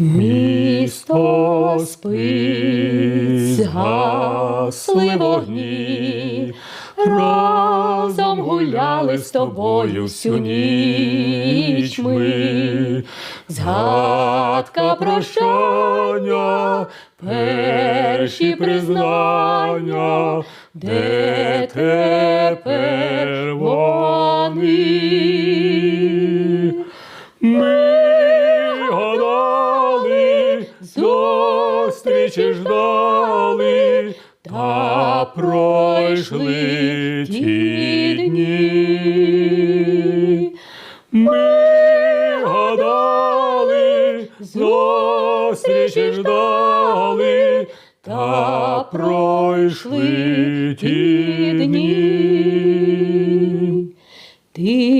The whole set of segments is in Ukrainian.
Місто спить, згасли вогні, разом гуляли з тобою всю ніч ми. Згадка прощання, перші признання, де тепер зустрічі ждали, та пройшли ті дні. Ми гадали, зустрічі ждали, та пройшли ті дні. Ти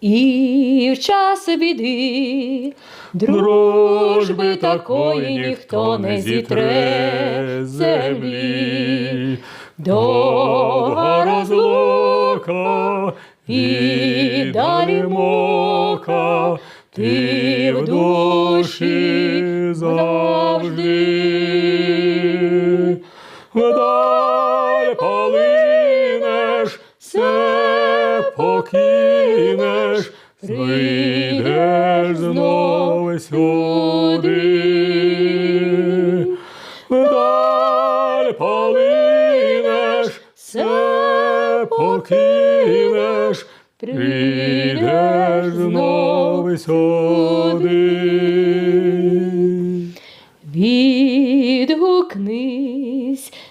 і в час біди, дружби такої ніхто не зітре землі. Довга розлука і далі мока, ти в душі завжди. Вдаль полинеш, все покинеш, прийдеш знов сюди. Вдаль полинеш, все покинеш, прийдеш знов сюди. Відгукнись,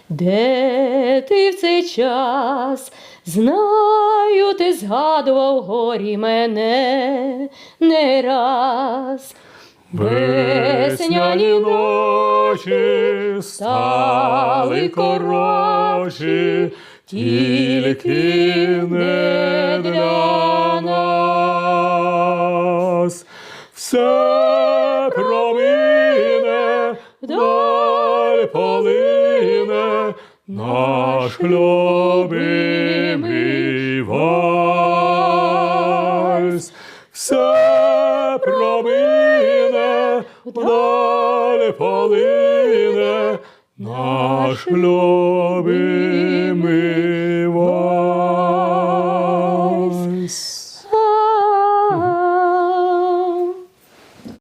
де ти в цей час, знаю, ти згадував горі мене не раз. Весняні ночі стали коротші, тільки не для нас. Все промине, вдаль полине, наш любимий вальс. Все промине, вдаль полине, наш любимий вальс.